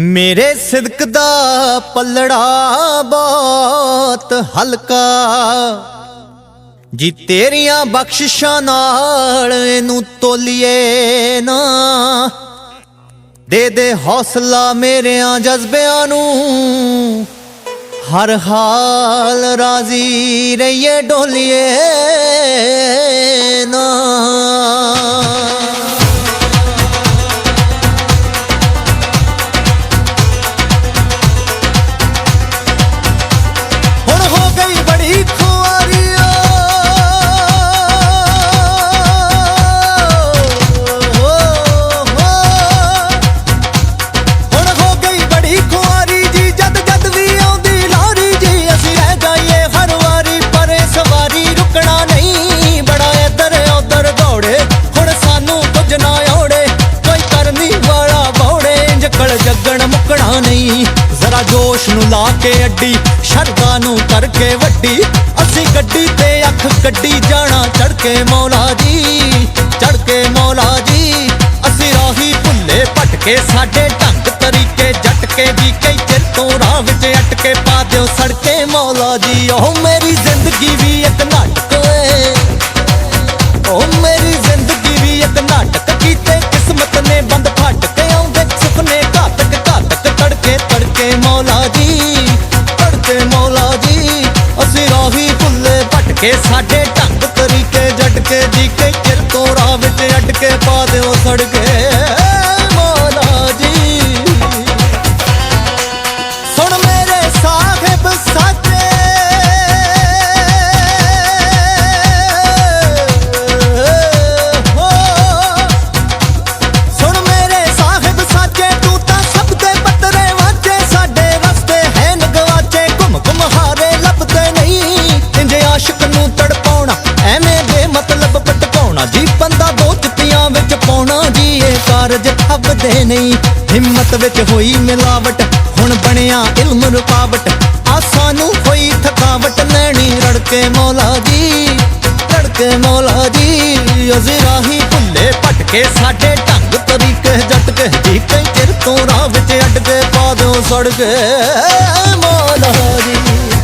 ਮੇਰੇ ਸਿਦਕ ਦਾ ਪੱਲੜਾ ਬਹੁਤ ਹਲਕਾ। ਜੀ ਤੇਰੀਆਂ ਬਖਸ਼ਿਸ਼ਾਂ ਨਾਲ ਇਹਨੂੰ ਤੋਲੀਏ ਨਾ। ਦੇ ਦੇ ਹੌਸਲਾ ਮੇਰਿਆਂ ਜਜ਼ਬਿਆਂ ਨੂੰ। ਹਰ ਹਾਲ ਰਾਜ਼ੀ ਰਹੀਏ, ਡੋਲੀਏ ਨਾ। ਲਾ ਕੇ ਅੱਡੀ ਸ਼ਰਦਾ ਨੂੰ ਕਰਕੇ ਵੱਡੀ। ਅਸੀਂ ਗੱਡੀ ਤੇ ਅੱਖ ਕੱਢੀ, ਜਾਣਾ ਚੜ ਕੇ ਮੌਲਾ ਜੀ ਚੜ ਕੇ ਮੌਲਾ ਜੀ। ਅਸੀਂ ਰਾਹੀ ਭੁੱਲੇ ਭਟਕੇ ਸਾਡੇ ਢੰਗ ਤਰੀਕੇ ਜਟਕੇ ਜੀ ਕਈ ਚਿਰ ਤੋਂ ਰਾਹ ਵਿੱਚ ਅਟਕੇ ਪਾ ਦਿਓ ਸੜਕੇ ਮੌਲਾ ਜੀ। ਓ ਅਸੀਂ ਰਾਹੀ ਭੁੱਲੇ ਭਟਕੇ, ਸਾਡੇ ਢੰਗ ਤਰੀਕੇ ਜਟਕੇ ਜੀ ਕਈ ਚਿਰ ਤੋਂ ਰਾਹ ਵਿੱਚ ਅਟਕੇ ਪਾ ਦਿਓ ਸੜਕ। ਕਾਰਜ ਫੱਬਦੇ ਨਹੀਂ। ਹਿੰਮਤ ਵਿੱਚ ਹੋਈ ਮਿਲਾਵਟ, ਹੁਣ ਬਣਿਆ ਇਲਮ ਰੁਕਾਵਟ। ਆਸਾਂ ਨੂੰ ਹੋਈ ਥਕਾਵਟ ਨੈਣੀ ਰੜਕੇ ਮੌਲਾ ਜੀ, ਰੜਕੇ ਮੌਲਾ ਜੀ। ਅਸੀਂ ਰਾਹੀ ਭੁੱਲੇ ਭਟਕੇ, ਸਾਡੇ ਢੰਗ ਤਰੀਕੇ ਜਟਕੇ, ਜੀ ਕਈ ਚਿਰ ਤੋਂ ਰਾਹ ਵਿੱਚ ਅੱਡ ਪਾ ਦਿਓ ਸੜਕੇ। ਮੌਲਾ ਜੀ।